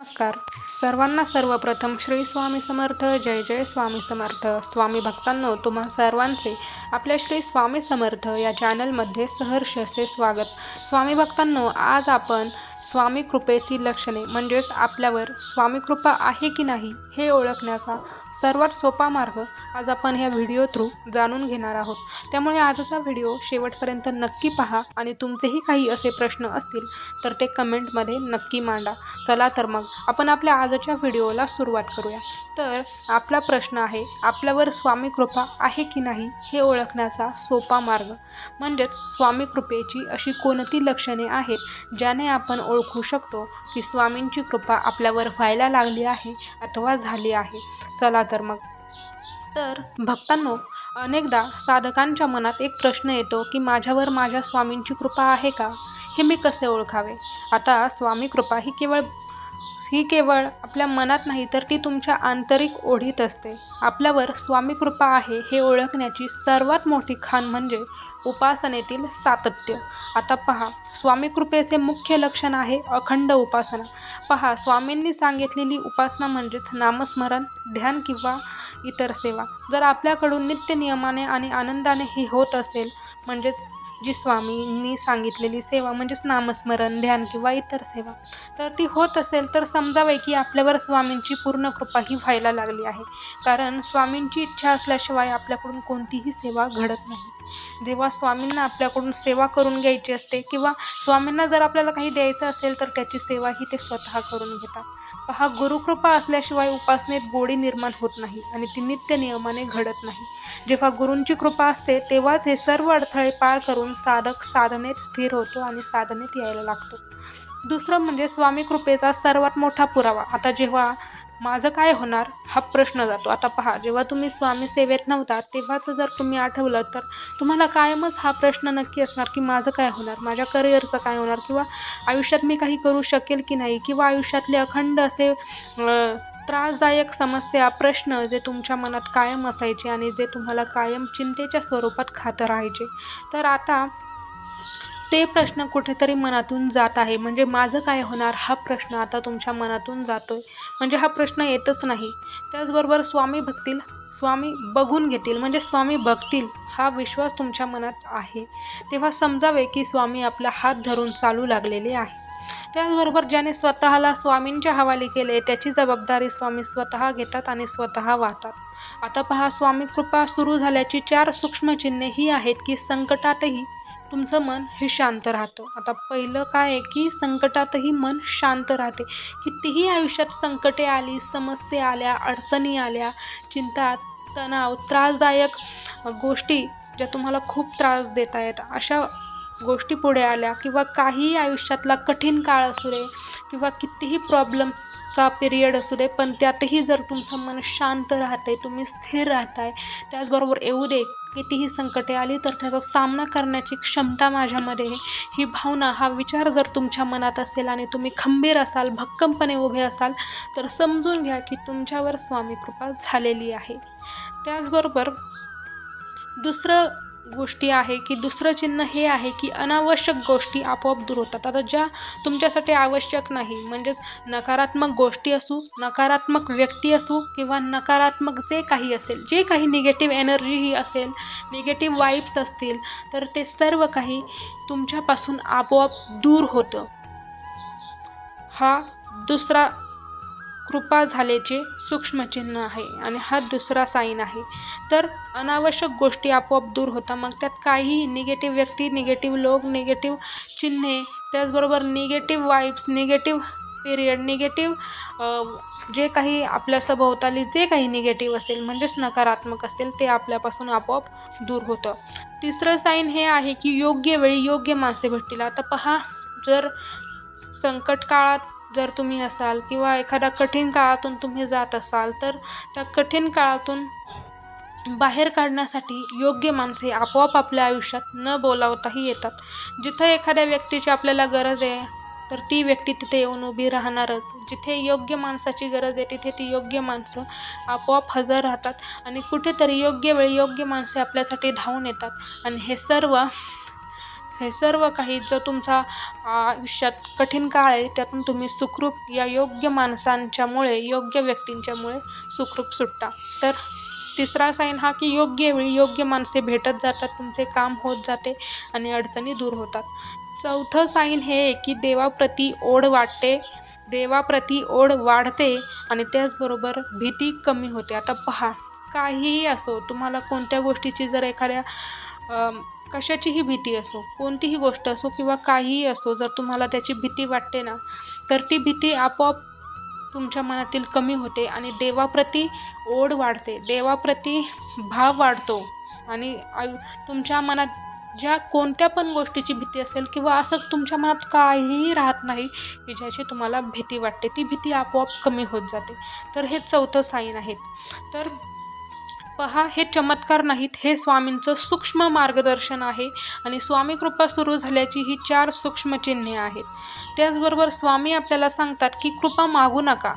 नमस्कार. सर्वांना सर्वप्रथम श्री स्वामी समर्थ जय जय स्वामी समर्थ. स्वामी भक्तांनो तुम्हा सर्वांचे आपल्या श्री स्वामी समर्थ या चॅनलमध्ये सहर्ष असे स्वागत. स्वामी भक्तांनो आज आपण स्वामी कृपेची लक्षणे म्हणजेच आपल्यावर स्वामी कृपा आहे की नाही हे ओळखण्याचा सर्वात सोपा मार्ग आज आपण ह्या व्हिडिओ थ्रू जाणून घेणार आहोत. त्यामुळे आजचा व्हिडिओ शेवटपर्यंत नक्की पहा आणि तुमचेही काही असे प्रश्न असतील तर ते कमेंटमध्ये नक्की मांडा. चला तर मग आपण आपल्या आजच्या व्हिडिओला सुरुवात करूया. तर आपला प्रश्न आहे आपल्यावर स्वामी कृपा आहे की नाही हे ओळखण्याचा सोपा मार्ग. म्हणजेच स्वामी कृपेची अशी कोणती लक्षणे आहेत ज्याने आपण ओळख ओळखू शकतो की स्वामींची कृपा आपल्यावर व्हायला लागली आहे अथवा झाली आहे. चला तर मग. तर भक्तांनो अनेकदा साधकांच्या मनात एक प्रश्न येतो की माझ्यावर माझ्या स्वामींची कृपा आहे का? हे मी कसे ओळखावे? आता स्वामी कृपा ही केवळ ही केवळ आपल्या मनात नाही तर ती तुमच्या आंतरिक ओढीत असते. आपल्यावर स्वामी कृपा आहे हे ओळखण्याची सर्वात मोठी खाण म्हणजे उपासनेतील सातत्य. आता पहा स्वामी कृपेचे मुख्य लक्षण आहे अखंड उपासना. पहा स्वामींनी सांगितलेली उपासना म्हणजेच नामस्मरण ध्यान किंवा इतर सेवा. जर आपल्याकडून नित्य नियमाने आणि आनंदाने ही होत असेल म्हणजेच जी स्वामींनी सांगितलेली सेवा म्हणजेच नामस्मरण ध्यान किंवा इतर सेवा तर ती होत असेल तर समजावे की आपल्यावर स्वामींची पूर्ण कृपा ही व्हायला लागली आहे. कारण स्वामींची इच्छा असल्याशिवाय आपल्याकडून कोणतीही सेवा घडत नाही. जेव्हा स्वामींना आपल्याकडून सेवा करून घ्यायची असते किंवा स्वामींना जर आपल्याला काही द्यायचं असेल तर त्याची सेवा ही ते स्वतः करून घेतात. पहा गुरुकृपा असल्याशिवाय उपासनेत गोडी निर्माण होत नाही आणि ती नित्य नियमाने घडत नाही. जेव्हा गुरूंची कृपा असते तेव्हाच हे सर्व अडथळे पार करून साधक साधनेत स्थिर होतो आणि साधनेत यायला लागतो. दुसरं म्हणजे स्वामी कृपेचा सर्वात मोठा पुरावा. आता जेव्हा माझं काय होणार हा प्रश्न जातो. आता पहा जेव्हा तुम्ही स्वामी सेवेत नव्हता तेव्हाच जर तुम्ही आठवलं तर तुम्हाला कायमच हा प्रश्न नक्की असणार की माझं काय होणार? माझ्या करिअरचं काय होणार? किंवा आयुष्यात मी काही करू शकेल की नाही? किंवा आयुष्यातले अखंड असे त्रासदायक समस्या प्रश्न जे तुमच्या मनात कायम असायचे आणि जे तुम्हाला कायम चिंतेच्या स्वरूपात खातं राहायचे. तर आता ते प्रश्न कुठेतरी मनातून जात आहे. म्हणजे माझं काय होणार? हा प्रश्न आता तुमच्या मनातून जातोय. म्हणजे हा प्रश्न येतच नाही. त्याचबरोबर स्वामी भक्तील स्वामी बघून घेतील. म्हणजे स्वामी बघतील हा विश्वास तुमच्या मनात आहे. तेव्हा समजावे की स्वामी आपला हात धरून चालू लागलेले आहे त्याचबरोबर ज्याने स्वतःला स्वामींच्या हवाली केले त्याची जबाबदारी स्वामी स्वतः घेतात आणि स्वतः वाहतात. आता पहा स्वामी कृपा सुरू झाल्याची चार सूक्ष्मचिन्हे ही आहेत की संकटातही तुमचं मन हे शांत राहतं. आता पहिलं काय आहे की संकटातही मन शांत राहते. कितीही आयुष्यात संकटे आली समस्या आल्या अडचणी आल्या चिंता तणाव त्रासदायक गोष्टी ज्या तुम्हाला खूप त्रास देत आहेत अशा गोष्टी पुढे आल्या किंवा काहीही आयुष्यातला कठीण काळ असू दे किंवा कितीही प्रॉब्लेम्सचा पिरियड असू दे पण त्यातही जर तुमचं मन शांत राहतं आहे तुम्ही स्थिर राहताय त्याचबरोबर येऊ दे कितीही संकटे आली तर त्याचा सामना करण्याची क्षमता माझ्यामध्ये ही भावना हा विचार जर तुमच्या मनात असेल आणि तुम्ही खंबीर असाल भक्कमपणे उभे असाल तर समजून घ्या की तुमच्यावर स्वामी कृपा झालेली आहे. त्याचबरोबर दुसरं गोष्टी आहे की दुसरं चिन्ह हे आहे की अनावश्यक गोष्टी आपोआप दूर होतात. आता ज्या तुमच्यासाठी आवश्यक नाही म्हणजेच नकारात्मक गोष्टी असू नकारात्मक व्यक्ती असू किंवा नकारात्मक जे काही असेल जे काही निगेटिव्ह एनर्जी ही असेल निगेटिव्ह वाईब्स असतील तर ते सर्व काही तुमच्यापासून आपोआप दूर होतं. हा दुसरा कृपा झाल्याचे सूक्ष्मचिन्ह आहे आणि हा दुसरा साईन आहे. तर अनावश्यक गोष्टी आपोआप दूर होतात. मग त्यात काहीही निगेटिव्ह व्यक्ती निगेटिव्ह लोक निगेटिव्ह चिन्हे त्याचबरोबर negative vibes negative period negative जे काही आपल्या सभोवताली जे काही निगेटिव्ह असेल म्हणजेच नकारात्मक असेल ते आपल्यापासून आपोआप दूर होतं. तिसरं साईन हे आहे की योग्य वेळी योग्य माणसे भेटतील. आता पहा जर संकट काळात जर तुम्ही असाल किंवा एखाद्या कठीण काळातून तुम्ही जात असाल तर त्या कठीण काळातून बाहेर काढण्यासाठी योग्य माणसे आपोआप आपल्या आयुष्यात न बोलावताही येतात. जिथं एखाद्या व्यक्तीची आपल्याला गरज आहे तर ती व्यक्ती तिथे येऊन उभी राहणारच. जिथे योग्य माणसाची गरज आहे तिथे ती योग्य माणसं आपोआप हजर राहतात आणि कुठेतरी योग्य वेळी योग्य माणसे आपल्यासाठी धावून येतात. आणि हे सर्व हे सर्व काही जो तुमचा आयुष्यात कठीण काळ आहे त्यातून तुम्ही सुखरूप या योग्य माणसांच्यामुळे योग्य व्यक्तींच्यामुळे सुखरूप सुटता. तर तिसरा साईन हा की योग्य वेळी योग्य माणसे भेटत जातात तुमचे काम होत जाते आणि अडचणी दूर होतात. चौथं साईन हे आहे की देवाप्रती ओढ वाटते देवाप्रती ओढ वाढते आणि त्याचबरोबर भीती कमी होते. आता पहा काहीही असो तुम्हाला कोणत्या गोष्टीची जर एखाद्या कशाचीही भीती असो कोणतीही गोष्ट असो किंवा काहीही असो जर तुम्हाला त्याची भीती वाटते ना तर ती भीती आपोआप तुमच्या मनातील कमी होते आणि देवाप्रती ओढ वाढते. देवाप्रती भाव वाढतो आणि आयु तुमच्या मनात ज्या कोणत्या पण गोष्टीची भीती असेल किंवा असं तुमच्या मनात काहीही राहत नाही की ज्याची तुम्हाला भीती वाटते ती भीती आपोआप कमी होत जाते. तर हे चौथं साईन आहेत. तर पहा हे चमत्कार नाहीत हे स्वामींचं सूक्ष्म मार्गदर्शन आहे आणि स्वामी कृपा सुरू झाल्याची ही चार सूक्ष्म चिन्हे आहेत. त्याचबरोबर स्वामी आपल्याला सांगतात की कृपा मागू नका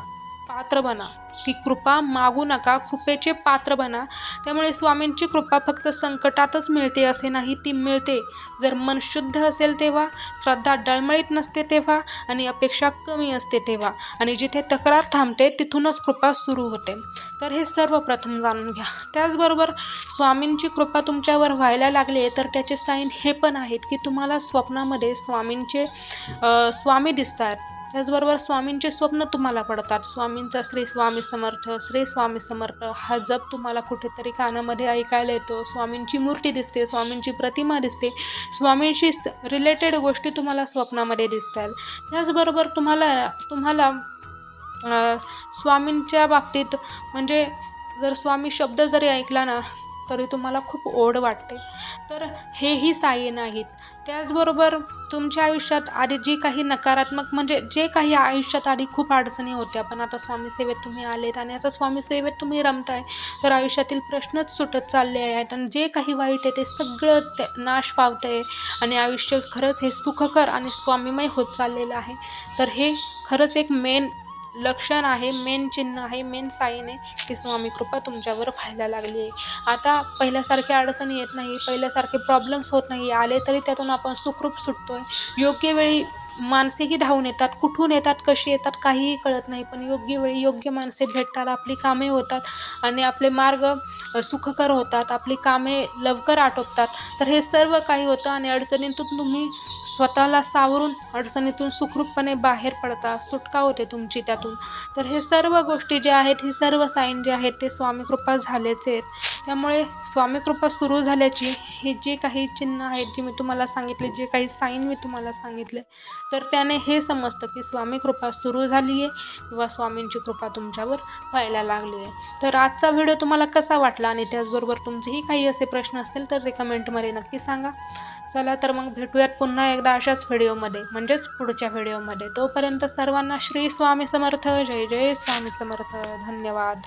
पात्र बना. की कृपा मागू नका कृपेचे पात्र बना. त्यामुळे स्वामींची कृपा फक्त संकटातच मिळते असे नाही ती मिळते. जर मन शुद्ध असेल तेव्हा श्रद्धा डळमळीत नसते तेव्हा आणि अपेक्षा कमी असते तेव्हा आणि जिथे तक्रार थांबते तिथूनच कृपा सुरू होते. तर हे सर्वप्रथम जाणून घ्या. त्याचबरोबर स्वामींची कृपा तुमच्यावर व्हायला लागली तर त्याचे साईन हे पण आहेत की तुम्हाला स्वप्नामध्ये स्वामींचे स्वामी दिसतात. त्याचबरोबर स्वामींचे स्वप्न तुम्हाला पडतात. स्वामींचा श्री स्वामी समर्थ श्री स्वामी समर्थ हा जप तुम्हाला कुठेतरी कानामध्ये ऐकायला येतो. स्वामींची मूर्ती दिसते स्वामींची प्रतिमा दिसते. स्वामींशी रिलेटेड गोष्टी तुम्हाला स्वप्नामध्ये दिसतात. त्याचबरोबर तुम्हाला तुम्हाला स्वामींच्या बाबतीत म्हणजे जर स्वामी शब्द जरी ऐकला ना तरी तुम्हाला खूप ओढ वाटते. तर हेही साईन आहेत त्याचबरोबर तुमच्या आयुष्यात आधी जी काही नकारात्मक म्हणजे जे काही आयुष्यात आधी खूप अडचणी होत्या पण आता स्वामी सेवेत तुम्ही आलेत आणि आता स्वामी सेवेत तुम्ही रमताय तर आयुष्यातील प्रश्नच सुटत चालले आहेत आणि जे काही वाईट आहे ते सगळं ते नाश पावत आहे आणि आयुष्य खरंच हे सुखकर आणि स्वामीमय होत चाललेलं आहे. तर हे खरंच एक मेन लक्षण आहे मेन चिन्ह आहे मेन साईन आहे की स्वामी कृपा तुमच्यावर व्हायला लागली आहे. आता पहिल्यासारखे अडचणी येत नाही पहिल्यासारखे प्रॉब्लेम्स होत नाही. आले तरी त्यातून आपण सुखरूप सुटतो आहे योग्य वेळी माणसेही धावून येतात कुठून येतात कशी येतात काहीही कळत नाही. पण योग्य वेळी योग्य माणसे भेटतात आपली कामे होतात आणि आपले मार्ग सुखकर होतात आपली कामे लवकर आटोपतात. तर हे सर्व काही होतं आणि अडचणीतून तुम्ही स्वतःला सावरून अडचणीतून सुखरूपपणे बाहेर पडता. सुटका होते तुमची त्यातून. तर हे सर्व गोष्टी ज्या आहेत हे सर्व साईन जे आहेत ते स्वामीकृपा झालेच आहेत. त्यामुळे स्वामीकृपा सुरू झाल्याची हे जे काही चिन्ह आहेत जे मी तुम्हाला सांगितले जे काही साईन मी तुम्हाला सांगितले तर त्याने हे समजतं की स्वामीकृपा सुरू झाली आहे किंवा स्वामींची कृपा तुमच्यावर व्हायला लागली आहे तर आजचा व्हिडिओ तुम्हाला कसा वाटला आणि त्याचबरोबर तुमचेही काही असे प्रश्न असतील तर ते कमेंटमध्ये नक्की सांगा. चला तर मग भेटूयात पुन्हा एकदा अशाच व्हिडिओमध्ये म्हणजेच पुढच्या व्हिडिओमध्ये. तोपर्यंत सर्वांना श्री स्वामी समर्थ. जय जय स्वामी समर्थ. धन्यवाद.